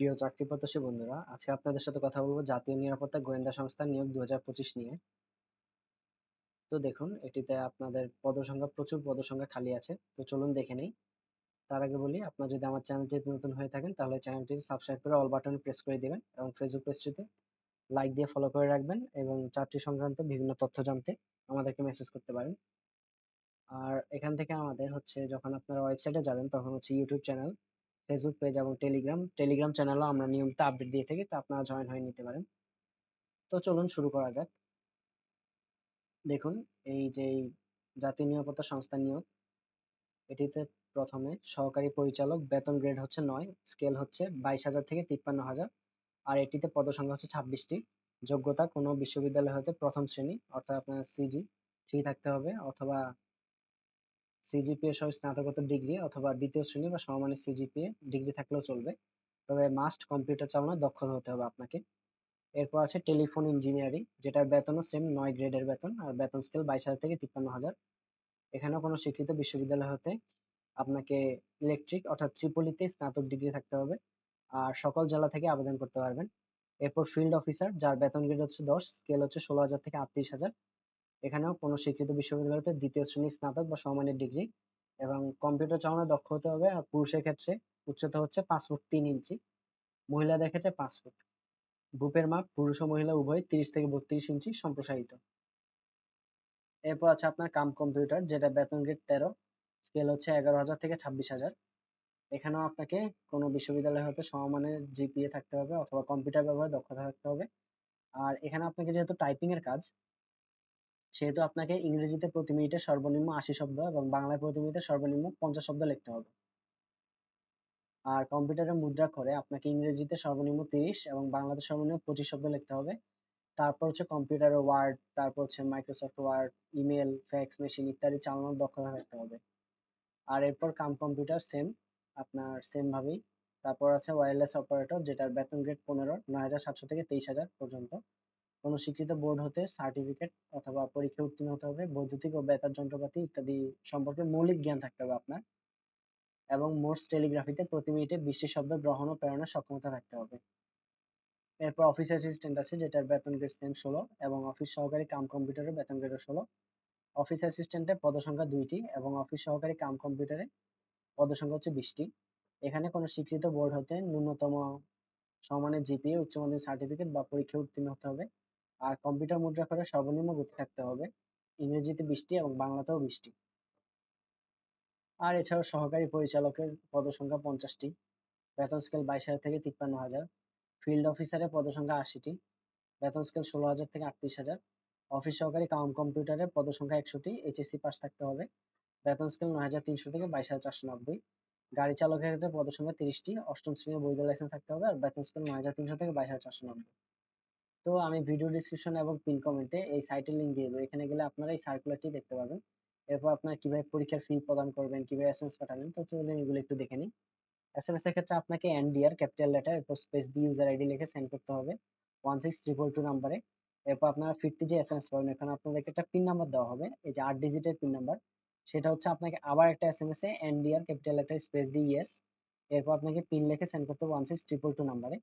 প্রিয় চাকরি প্রত্যাশী বন্ধুরা, আজকে আপনাদের সাথে কথা বলব জাতীয় নিরাপত্তা গোয়েন্দা সংস্থা নিয়োগ দু হাজার পঁচিশ নিয়ে। তো দেখুন, এটিতে আপনাদের পদসংখ্যা, প্রচুর পদসংখ্যা খালি আছে। তো চলুন দেখে নেই। তার আগে বলি, আপনার যদি আমার চ্যানেলটি নতুন হয়ে থাকেন, তাহলে চ্যানেলটি সাবস্ক্রাইব করে অল বাটনে প্রেস করে দিবেন এবং ফেসবুক পেজটিতে লাইক দিয়ে ফলো করে রাখবেন এবং চাকরি সংক্রান্ত বিভিন্ন তথ্য জানতে আমাদেরকে মেসেজ করতে পারেন। আর এখান থেকে আমাদের হচ্ছে, যখন আপনারা ওয়েবসাইটে যাবেন, তখন হচ্ছে ইউটিউব চ্যানেল। ফেসবুক পেজ এবং টেলিগ্রাম টেলিগ্রাম চ্যানেলও আমরা নিয়মিত আপডেট দিয়ে থাকি, তো আপনারা জয়েন হয়ে নিতে পারেন। তো চলুন শুরু করা যাক। দেখুন, এই যে জাতীয় নিরাপত্তা সংস্থা নিয়োগ, এটিতে প্রথমে সহকারী পরিচালক বেতন গ্রেড হচ্ছে নয় স্কেল হচ্ছে বাইশ হাজার থেকে তিপ্পান্ন হাজার, আর এটিতে পদসংখ্যা হচ্ছে ছাব্বিশটি। যোগ্যতা কোনো বিশ্ববিদ্যালয় হতে প্রথম শ্রেণি, অর্থাৎ আপনার সিজি থ্রি থাকতে হবে অথবা সিজিপিএ সহ স্নাতকোত্তর ডিগ্রি অথবা দ্বিতীয় শ্রেণি বা সমমানের সিজিপিএ ডিগ্রি থাকলেও চলবে। তবে মাস্ট কম্পিউটার চালানোর দক্ষতা হতে হবে আপনাকে। এরপর আছে টেলিফোন ইঞ্জিনিয়ারিং যেটার বেতনও সেম নয় গ্রেডের বেতন, আর বেতন স্কেল বাইশ হাজার থেকে তিপ্পান্ন হাজার। এখানেও কোনো স্বীকৃত বিশ্ববিদ্যালয় হতে আপনাকে ইলেকট্রিক অর্থাৎ ত্রিপলিতে স্নাতক ডিগ্রি থাকতে হবে, আর সকল জেলা থেকে আবেদন করতে পারবেন। এরপর ফিল্ড অফিসার যার বেতন গ্রেড হচ্ছে দশ স্কেল হচ্ছে ষোলো হাজার থেকে আটত্রিশ হাজার। এখানেও কোনো স্বীকৃত বিশ্ববিদ্যালয়তে দ্বিতীয় শ্রেণির স্নাতক বা সমমানের ডিগ্রি এবং কম্পিউটার চালানোর দক্ষ হতে হবে আর পুরুষের ক্ষেত্রে উচ্চতা হচ্ছে পাঁচ ফুট তিন ইঞ্চি। মহিলাদের ক্ষেত্রে পাঁচ ফুট। বুপের মাপ পুরুষ ও মহিলা উভয় তিরিশ থেকে বত্রিশ ইঞ্চি সম্প্রসারিত। এরপর আছে আপনার কাম কম্পিউটার, যেটা বেতন গ্রেড তেরো স্কেল হচ্ছে এগারো হাজার থেকে ছাব্বিশ হাজার। এখানেও আপনাকে কোনো বিশ্ববিদ্যালয় হতে সমমানের জিপিএ থাকতে হবে অথবা কম্পিউটার ব্যবহারে দক্ষতা থাকতে হবে। আর এখানে আপনাকে যেহেতু টাইপিং এর কাজ সেহেতু আপনাকে ইংরেজিতে প্রতি মিনিটে সর্বনিম্ন আশি শব্দ এবং বাংলায় প্রতি মিনিটে সর্বনিম্ন পঞ্চাশ শব্দ লিখতে হবে। আর কম্পিউটারে মুদ্রা করে আপনাকে ইংরেজিতে সর্বনিম্ন তিরিশ এবং বাংলাতে সর্বনিম্ন পঁচিশ শব্দ লিখতে হবে। তারপর হচ্ছে কম্পিউটারে ওয়ার্ড, তারপর হচ্ছে Microsoft word, email, fax, machine ইত্যাদি চালানোর দক্ষতা থাকতে হবে। আর এরপর কাম কম্পিউটার, সেম, আপনার সেম ভাবেই। তারপর আছে ওয়্যারলেস অপারেটর, যেটার বেতন গ্রেড পনেরো, নয় হাজার সাতশো থেকে তেইশ হাজার পর্যন্ত। কোনো স্বীকৃত বোর্ড হতে সার্টিফিকেট অথবা পরীক্ষায় উত্তীর্ণ হতে হবে, বৈদ্যুতিক ও বেতার যন্ত্রপাতি ইত্যাদি সম্পর্কে মৌলিক জ্ঞান থাকতে হবে আপনার। এবং মোর্স টেলিগ্রাফিতে প্রতি মিনিটে বৃষ্টি শব্দ, গ্রহণ ও প্রেরণের সক্ষমতা থাকতে হবে। এরপর অফিস অ্যাসিস্ট্যান্ট আছে, যেটার বেতন গ্রেড সেম ষোলো এবং অফিস সহকারী কাম কম্পিউটারের বেতন গ্রেড ষোলো। অফিস অ্যাসিস্ট্যান্টের পদসংখ্যা দুইটি এবং অফিস সহকারী কাম কম্পিউটারে পদসংখ্যা হচ্ছে বিশটি। এখানে কোনো স্বীকৃত বোর্ড হতে ন্যূনতম সমানের জিপিএ উচ্চ মাধ্যমিক সার্টিফিকেট বা পরীক্ষায় উত্তীর্ণ হতে হবে। আর কম্পিউটার মুদ্রা করে সর্বনিম্ন গতি থাকতে হবে। ইংরেজিতে বিশটি এবং বাংলাতেও বিশটি আর এছাড়াও সহকারী পরিচালকের পদসংখ্যা পঞ্চাশটি, বেতন স্কেল বাইশ হাজার থেকে তিপ্পান্ন হাজার ফিল্ড অফিসারের পদসংখ্যা আশিটি, বেতন স্কেল ষোলো হাজার থেকে আটত্রিশ হাজার অফিস সহকারী কাম কম্পিউটারের পদসংখ্যা একশোটি এইচএসসি পাস থাকতে হবে, বেতন স্কেল নয় হাজার তিনশো থেকে বাইশ হাজার চারশো নব্বই, গাড়ি চালকের ক্ষেত্রে পদসংখ্যা তিরিশটি, অষ্টম শ্রেণির বৈধ লাইসেন্স থাকতে হবে, আর বেতন স্কেল নয় হাজার তিনশো থেকে বাইশ হাজার চারশো নব্বই। তো আমি ভিডিও ডিসক্রিপশন এবং পিন কমেন্টে এই সাইটের লিঙ্ক দিয়ে দেবো। এখানে গেলে আপনারা এই সার্কুলারটি দেখতে পাবেন এরপর আপনারা কীভাবে পরীক্ষার ফি প্রদান করবেন, কীভাবে এসএমএস পাঠাবেন, তো চলুন এগুলো একটু দেখে নিই। এসএমএস এর ক্ষেত্রে আপনাকে এনডিআর ক্যাপিটাল লেটার এরপর স্পেস দিয়ে ইউজার আইডি লিখে সেন্ড করতে হবে ওয়ান সিক্স ট্রিপল টু নাম্বারে এরপর আপনারা ফিরতি যে এসএমএস পাবেন। এখানে আপনাদেরকে একটা পিন নাম্বার দেওয়া হবে, এই যে আট ডিজিটের পিন নাম্বার সেটা হচ্ছে আপনাকে আবার একটা এস এম এসএমএস এ এনডিআর ক্যাপিটাল লেটার স্পেস দিয়ে ইয়েস এরপর আপনাকে পিন লিখে সেন্ড করতে হবে ওয়ান সিক্স ট্রিপল টু নাম্বারে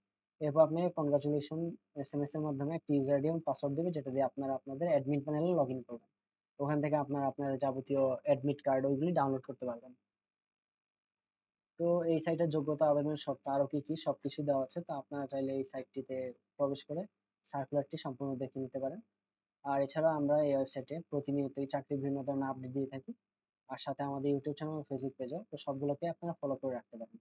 এরপর আপনাকে কনগ্রাচুলেশন এস এর মাধ্যমে একটা ইউজার আইডি এবং পাসওয়ার্ড দেবে, যেটা দিয়ে আপনারা আপনাদের অ্যাডমিন প্যানেলে লগ ইন করবেন। ওখান থেকে আপনারা আপনার যাবতীয় অ্যাডমিট কার্ড ওইগুলি ডাউনলোড করতে পারবেন। তো এই সাইটের যোগ্যতা, আবেদনের শর্ত, আরও কি কি সবকিছু দেওয়া আছে, তো আপনারা চাইলে এই সাইটটিতে প্রবেশ করে সার্কুলারটি সম্পূর্ণ দেখে নিতে পারেন। আর এছাড়া আমরা এই ওয়েবসাইটে প্রতিনিয়তই চাকরির বিভিন্ন ধরনের আপডেট দিয়ে থাকি। আর সাথে আমাদের ইউটিউব চ্যানেল ফেসবুক পেজও তো সবগুলোকে আপনারা ফলো করে রাখতে পারেন।